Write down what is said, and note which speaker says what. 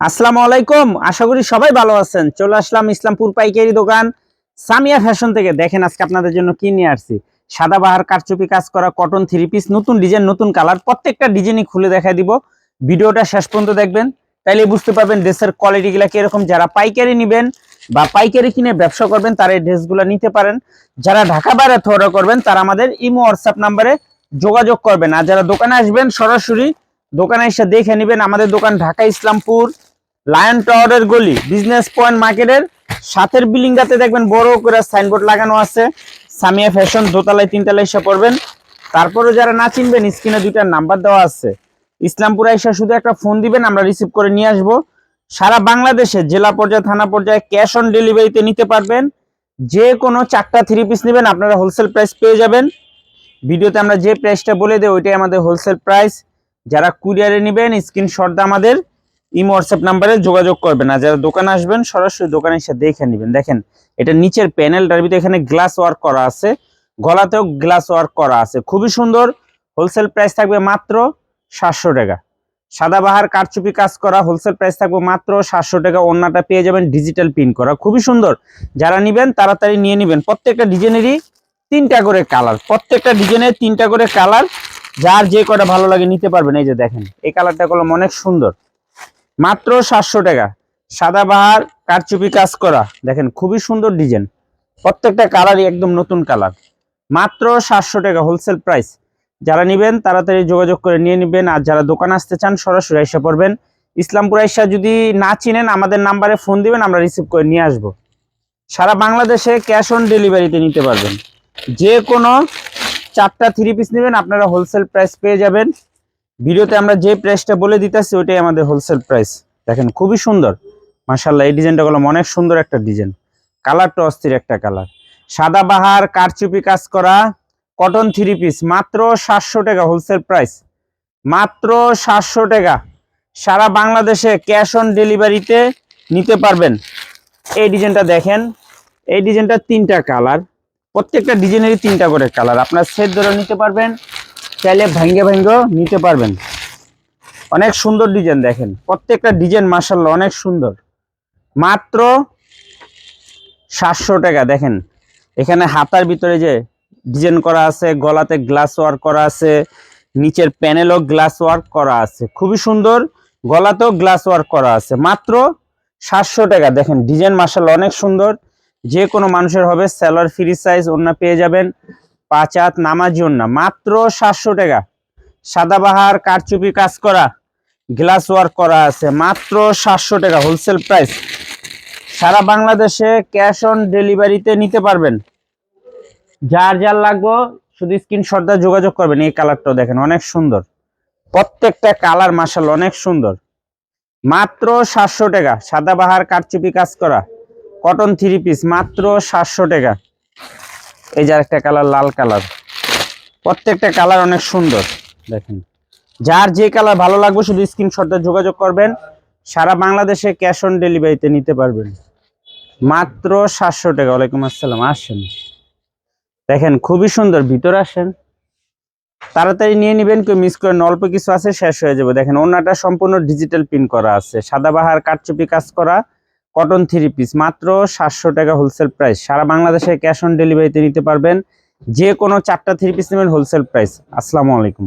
Speaker 1: আসসালামু আলাইকুম। আশা করি সবাই ভালো আছেন। চলে আসলাম ইসলামপুর পাইকারি দোকান সামিয়া ফ্যাশন থেকে। দেখেন আজকে আপনাদের জন্য কি নিয়ে আসছি। সাদা বাহার কারচুপি কাজ করা কটন থ্রি পিস নতুন ডিজাইন নতুন কালার প্রত্যেকটা ডিজাইনই খুলে দেখা দিব। ভিডিওটা শেষ পর্যন্ত দেখবেন। তাইলে বুঝতে পারবেন ড্রেসের কোয়ালিটি গুলা কীরকম। যারা পাইকারি নেবেন বা পাইকারি কিনে ব্যবসা করবেন, তারা এই ড্রেসগুলো নিতে পারেন। যারা ঢাকা বাইরে অর্ডার করবেন, তারা আমাদের ইমো হোয়াটসঅ্যাপ নাম্বারে যোগাযোগ করবেন। আর যারা দোকানে আসবেন, সরাসরি দোকানে এসে দেখে নেবেন। আমাদের দোকান ঢাকা ইসলামপুর। লায়ন টাওয়ারের গলি বিজনেস পয়েন্ট মার্কেটের সাথের বিল্ডিংটাতে দেখবেন বড় করে সাইনবোর্ড লাগানো আছে। সামিয়া ফ্যাশন দোতলায়, তিনতলায় এসে পড়বেন। তারপরে যারা না চিনবেন স্ক্রিনে দুইটা নাম্বার দেওয়া আছে। ইসলামপুর এসে শুধু একটা ফোন দিবেন, আমরা রিসিভ করে নিয়ে আসব। সারা বাংলাদেশে, জেলা পর্যায়ে, থানা পর্যায়ে ক্যাশ অন ডেলিভারিতে নিতে পারবেন। যে কোনো চারটা থ্রি পিস নেবেন, আপনারা হোলসেল প্রাইস পেয়ে যাবেন। ভিডিওতে আমরা যে প্রাইসটা বলে দেই, ওইটাই আমাদের হোলসেল প্রাইস যারা কুরিয়ারে নেবেন স্ক্রিনশট দিয়ে আমাদের। ইমো হোয়াটসঅ্যাপ নাম্বারে যোগাযোগ করবেন। আর যারা দোকানে আসবেন, সরাসরি দোকানে এসে দেখে নেবেন। দেখেন, এটা নিচের প্যানেলটার ভিতরে এখানে গ্লাস ওয়ার্ক করা আছে। গলাতেও গ্লাস ওয়ার্ক করা আছে। খুবই সুন্দর। হোলসেল প্রাইস থাকবে মাত্র সাতশো টাকা। সাদাবাহার কারচুপি কাজ করা হোলসেল প্রাইস থাকবে মাত্র সাতশো টাকা। অন্যটা পেয়ে যাবেন ডিজিটাল প্রিন্ট করা। খুবই সুন্দর। যারা নেবেন, তাড়াতাড়ি নিয়ে নেবেন। প্রত্যেকটা ডিজাইনেরই তিনটা করে কালার প্রত্যেকটা ডিজাইনের তিনটা করে কালার যার যে কটা ভালো লাগে নিতে পারবেন। এই যে দেখেন, এই কালারটা কলম অনেক সুন্দর। মাত্র সাতশো টাকা। সাদাবাহার কারচুপি কাজ করা। দেখেন, খুবই সুন্দর ডিজাইন। প্রত্যেকটা কালারই একদম নতুন কালার। মাত্র সাতশো টাকা হোলসেল প্রাইস। যারা নেবেন, তাড়াতাড়ি যোগাযোগ করে নিয়ে নেবেন। আর যারা দোকান আসতে চান, সরাসরি এসে পড়বেন। ইসলামপুর আইসা যদি না চিনেন, আমাদের নাম্বারে ফোন দিবেন, আমরা রিসিভ করে নিয়ে আসব। সারা বাংলাদেশে ক্যাশ অন ডেলিভারিতে নিতে পারবেন। যে কোনো চারটা থ্রি পিস নেবেন, আপনারা হোলসেল প্রাইস পেয়ে যাবেন। ভিডিওতে আমরা যে প্রাইসটা বলে দিতেছি, ওইটাই আমাদের হোলসেল প্রাইস দেখেন, খুবই সুন্দর। মার্শাল্লাহ এই ডিজাইনটা করলাম অনেক সুন্দর একটা ডিজাইন কালারটা অস্থির একটা কালার সাদা বাহার, কারচুপি কাজ করা কটন থ্রি পিস মাত্র সাতশো টাকা হোলসেল প্রাইস মাত্র সাতশো টাকা। সারা বাংলাদেশে ক্যাশ অন ডেলিভারিতে নিতে পারবেন। এই ডিজাইনটা দেখেন, এই ডিজাইনটা তিনটা কালার প্রত্যেকটা ডিজাইনেরই তিনটা করে কালার আপনার সেট ধরে নিতে পারবেন। চাইলে ভেঙ্গে ভেঙ্গেও নিতে পারবেন। অনেক সুন্দর ডিজাইন দেখেন। প্রত্যেকটা ডিজাইন মার্শাল্লাহ অনেক সুন্দর। মাত্র সাতশো টাকা, দেখেন। এখানে হাতার ভিতরে যে ডিজাইন করা আছে, গলাতে গ্লাস ওয়ার্ক করা আছে, নিচের প্যানেলও গ্লাস ওয়ার্ক করা আছে। খুবই সুন্দর, গলাতেও গ্লাস ওয়ার্ক করা আছে। মাত্র সাতশো টাকা, দেখেন। ডিজাইন মার্শাল অনেক সুন্দর। যে কোনো মানুষের হবে স্যালোয়ার ফ্রি সাইজ ওনা পেয়ে যাবেন। পাঁচ হাত নামাজি ওনা মাত্র সাতশো টাকা। সাদাবাহার কারচুপি কাজ করা, গ্লাস ওয়ার্ক করা আছে, মাত্র সাতশো টাকা হোলসেল প্রাইস। সারা বাংলাদেশে ক্যাশ অন ডেলিভারিতে নিতে পারবেন। যার যার লাগবো, শুধু স্ক্রিনশট দিয়ে যোগাযোগ করবেন, এই কালারটাও দেখেন, অনেক সুন্দর। প্রত্যেকটা কালার মাসাল অনেক সুন্দর। মাত্র সাতশো টাকা, সাদাবাহার কারচুপি কাজ করা, কটন থ্রি পিস, মাত্র সাতশো টাকা। এই যে একটা কালার লাল কালার। প্রত্যেকটা কালার অনেক সুন্দর। দেখেন। যার যে কালার ভালো লাগবে শুধু স্ক্রিনশট যোগাযোগ করবেন। সারা বাংলাদেশে ক্যাশ অন ডেলিভারিতে নিতে পারবেন। মাত্র সাতশো টাকা। ওয়ালাইকুম আসসালাম। আসেন। দেখেন খুবই সুন্দর। ভিতরে আসেন। তাড়াতাড়ি নিয়ে নেবেন কেউ মিস করেন অল্প কিছু আছে শেষ হয়ে যাবে। দেখেন ওনাটা সম্পূর্ণ ডিজিটাল প্রিন্ট করা আছে। সাদাবাহার কাঠচুপি কাজ করা। কটন থ্রি পিস মাত্র সাতশো টাকা হোলসেল প্রাইস সারা বাংলাদেশে ক্যাশ অন ডেলিভারিতে নিতে পারবেন যে কোনো চারটা থ্রি পিস নেবেন হোলসেল প্রাইস আসসালামু আলাইকুম।